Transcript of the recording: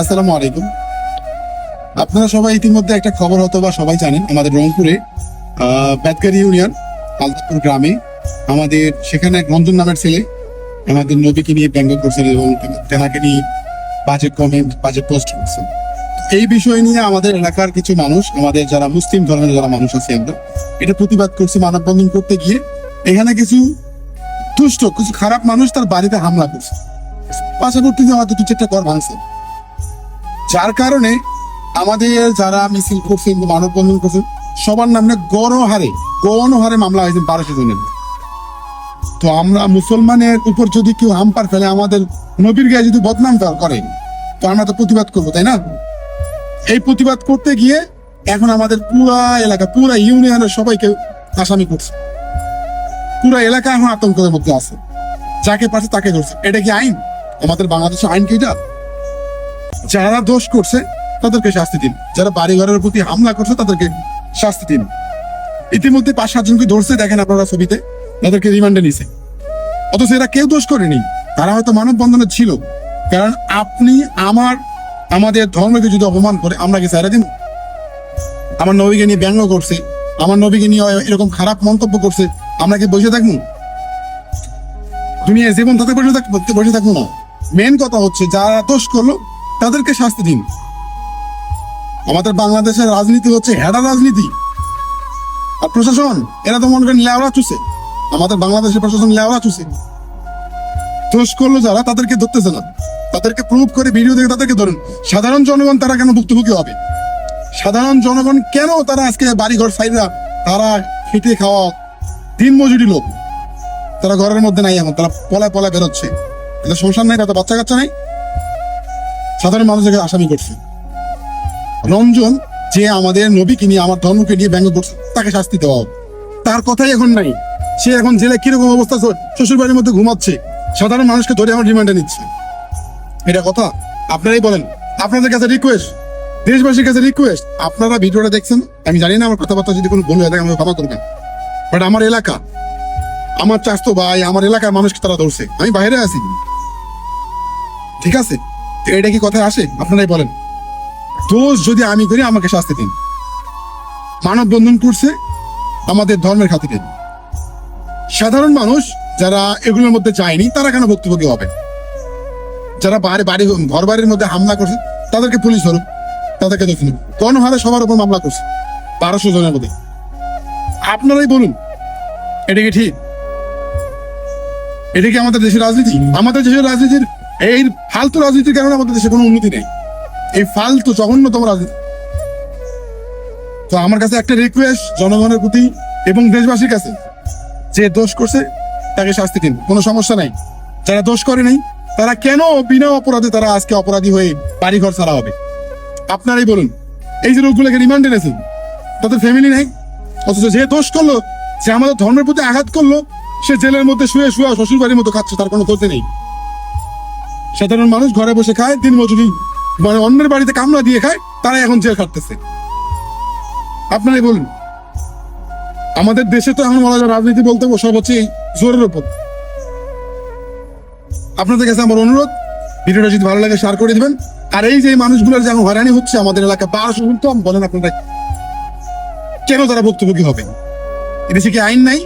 আসসালামু আলাইকুম। আপনারা সবাই ইতিমধ্যে একটা খবর হতো বা সবাই জানেন। আমাদের রংপুরে আহ, ইউনিয়ন আলতাপুর গ্রামে আমাদের সেখানে এক রঞ্জন নামের ছেলে আমাদের নবীকে নিয়ে ব্যঙ্গ করছেন এবং তেনাকে নিয়ে বাজেট কমেন্ট বাজেট পোস্ট করছেন। এই বিষয় নিয়ে আমাদের এলাকার কিছু মানুষ আমাদের যারা মুসলিম ধর্মের যারা মানুষ আছে আমরা এটা প্রতিবাদ করছি মানববন্ধন করতে গিয়ে। এখানে কিছু দুষ্ট কিছু খারাপ মানুষ তার বাড়িতে হামলা করছে। পাশাপাশি আমাদের দু চারটা ঘর ভাঙছে। যার কারণে আমাদের যারা মিছিল করছেন মানববন্ধন করছেন সবার নামে গণহারে গণহারে মামলা হয়েছে বারোশো জনের তো আমরা মুসলমানের উপর যদি কেউ হামপার ফেলে, আমাদের নবীর গায়ে যদি বদনাম করে, তো আমরা তো প্রতিবাদ করব, তাই না? এই প্রতিবাদ করতে গিয়ে এখন আমাদের পুরা এলাকা, পুরা ইউনিয়নের সবাইকে আসামি করছে। পুরা এলাকা এখন আতঙ্কের মধ্যে আছে। যাকে পারছে তাকে ধরছে। এটা কি আইন? আমাদের বাংলাদেশের আইন কি এটা? যারা দোষ করছে, তাদেরকে শাস্তি দিন। যারা বাড়ি ঘরের প্রতি হামলা করছে, তাদেরকে শাস্তি দিন। ইতিমধ্যে পাঁচ সাতজনকে ধরছে, দেখেন আপনারা ছবিতে। তাদেরকে রিমান্ডে নিছে। অথচ এরা কেউ দোষ করেনি। তারা হয়তো মানববন্ধনে ছিল। কারণ আপনি আমার, আমাদের ধর্মকে যদি অপমান করে, আমরা কি ছেড়ে দিন আমার নবীকে নিয়ে ব্যঙ্গ করছে, আমার নবীকে নিয়ে এরকম খারাপ মন্তব্য করছে, আমরা কি বসে থাকব? দুনিয়ায় জীবন তাতে বসে থাকব বসে থাকব না। মেন কথা হচ্ছে, যারা দোষ করল তাদেরকে শাস্তি দিন। আমাদের বাংলাদেশের রাজনীতি হচ্ছে হেডা রাজনীতি। আর প্রশাসন, এরা তো মনে করেন লেওড়া চুষে। আমাদের বাংলাদেশের প্রশাসন লেওড়া চুষে। দোষ করল যারা, তাদেরকে ধরতেছে না তাদেরকে প্রুভ করে ভিডিও দেখে তাদেরকে ধরুন। সাধারণ জনগণ তারা কেন ভুক্তভোগী হবে? সাধারণ জনগণ কেন তারা আজকে বাড়িঘর সাইডরা তারা খেটে খাওয়া দিন মজুরি লোক? তারা ঘরের মধ্যে নাই এখন, তারা পলায় পলায় বেরোচ্ছে। এদের সংসার নাই তাদের বাচ্চা কাচ্চা নাই। সাধারণ মানুষকে আসামি করছে। রঞ্জন যে আমাদের নবীকে নিয়ে, আমার ধর্মকে নিয়ে ব্যঙ্গ করছে, তাকে শাস্তি দেওয়া হবে। তার কথাই এখন নাই। সে এখন জেলে কীরকম অবস্থা, শ্বশুর বাড়ির মধ্যে ঘুমাচ্ছে। সাধারণ মানুষকে ধরে আমার রিমান্ডে নিচ্ছে। এটা কথা? আপনারাই বলেন। আপনাদের কাছে রিকোয়েস্ট দেশবাসীর কাছে রিকোয়েস্ট আপনারা ভিডিওটা দেখছেন? আমি জানি না, আমার কথাবার্তা যদি কোনো ভুল হয়ে থাকে আমাকে ক্ষমা করবেন। বাট আমার এলাকা, আমার চাস্তো ভাই, আমার এলাকার মানুষকে তারা ধরছে। আমি বাইরে আছি। ঠিক আছে? তো এটা কি কথায় আসে? আপনারাই বলেন। দোষ যদি আমি করি, আমাকে শাস্তি দিন। মানব বন্ধন করছে আমাদের ধর্মের খাতিরে। সাধারণ মানুষ যারা এগুলোর মধ্যে যায়নি, তারা কেন ভুক্তভোগী হবে? যারা বাড়ি বাড়ি, ঘর বাড়ির মধ্যে হামলা করছে, তাদেরকে পুলিশ ধরুক, তাদেরকে দেখে নিন গণহারে সবার উপর মামলা করছে, বারোশো জনের মধ্যে। আপনারাই বলুন, এটা কি ঠিক? এটা কি আমাদের দেশের রাজনীতি? আমাদের দেশের রাজনীতির এই ফালতু রাজনীতির কারণে আমাদের দেশে কোনো উন্নতি নেই। এই ফালতু জঘন্যতম রাজনীতি। তো আমার কাছে একটা রিকোয়েস্ট জনগণের প্রতি এবং দেশবাসীর কাছে, যে দোষ করছে তাকে শাস্তি দিন, কোনো সমস্যা নাই। যারা দোষ করে নাই, তারা কেন বিনা অপরাধে তারা আজকে অপরাধী হয়ে বাড়িঘর ছাড়া হবে? আপনারাই বলুন, এই যে লোকগুলোকে রিমান্ড এনেছেন তাদের ফ্যামিলি নাই? অথচ যে দোষ করল, যে আমাদের ধর্মের প্রতি আঘাত করল, সে জেলের মধ্যে শুয়ে শুয়ে শ্বশুর বাড়ির মতো খাচ্ছে, তার কোনো ক্ষতি নেই। সাধারণ মানুষ ঘরে বসে খায়, দিন মজুরি মানে অন্যের বাড়িতে কামলা দিয়ে খায় তারা এখন জেল খাটতেছে। আপনারাই বলুন, আমাদের দেশে তো এখন বলা যায় রাজনীতি বলতে সব হচ্ছে এই জোরের উপর। আপনাদের কাছে আমার অনুরোধ, ভিডিওটা যদি ভালো লাগে শেয়ার করে দিবেন। আর এই যে মানুষগুলোর যে হয়রানি হচ্ছে আমাদের এলাকা বারোশো কম বলেন আপনারা কেন তারা ভুক্তভোগী হবে? এদেশে কি আইন নাই?